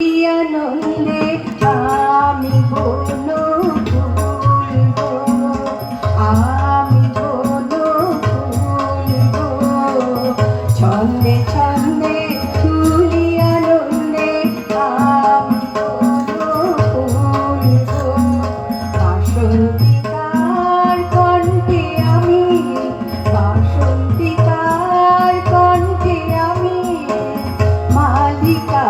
আনন্দে আমি বলো আমি ছন্দে ছন্দে চুলি আনন্দে আমি বলো বাসন্তিকার কণ্ঠে আমি মালিকা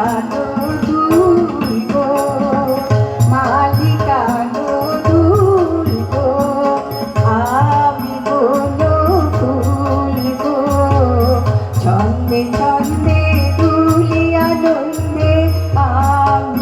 Ah.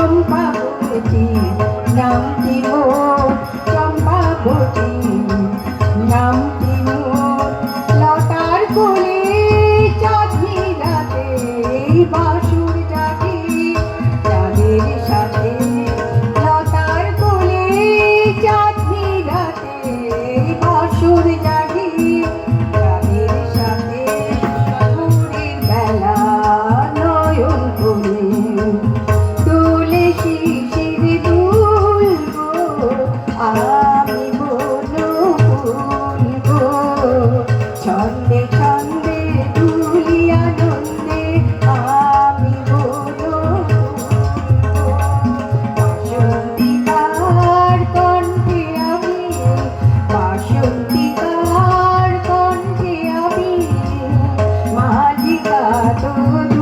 চম্পাবতী নামটি মোর চম্পাবতী নামটি মোর লতার কোলে চাঁদনি রাতে বাসুর ডাকে চাঁদের সাথে লতার কোলে চাঁদনি রাতে বাসুর জাগে। চাঁদের Oh,